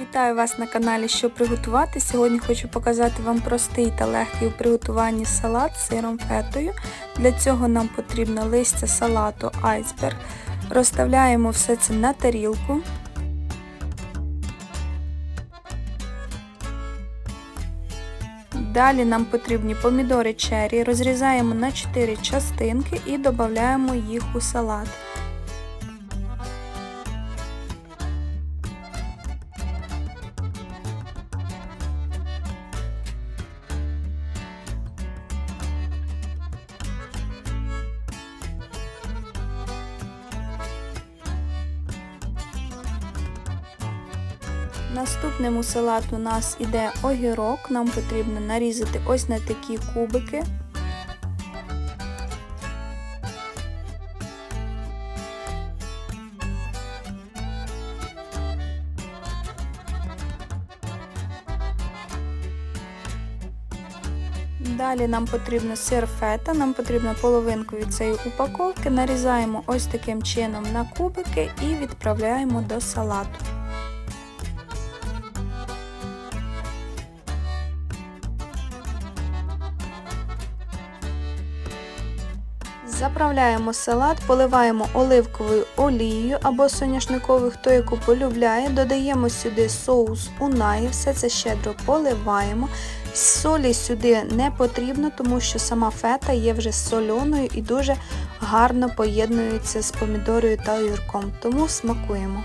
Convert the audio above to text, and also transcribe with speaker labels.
Speaker 1: Вітаю вас на каналі Що приготувати. Сьогодні хочу показати вам простий та легкий у приготуванні салат з сиром фетою. Для цього нам потрібно листя салату айсберг. Розставляємо все це на тарілку. Далі нам потрібні помідори черрі, розрізаємо на 4 частинки і додаємо їх у салат. Наступним у салат у нас іде огірок. Нам потрібно нарізати ось на такі кубики. Далі нам потрібно сир фета, нам потрібно половинку від цієї упаковки. Нарізаємо ось таким чином на кубики і відправляємо до салату. Заправляємо салат, поливаємо оливковою олією або соняшниковою, хто яку полюбляє. Додаємо сюди соус унаї, все це щедро поливаємо. Солі сюди не потрібно, тому що сама фета є вже сольоною і дуже гарно поєднується з помідорою та огірком, тому смакуємо.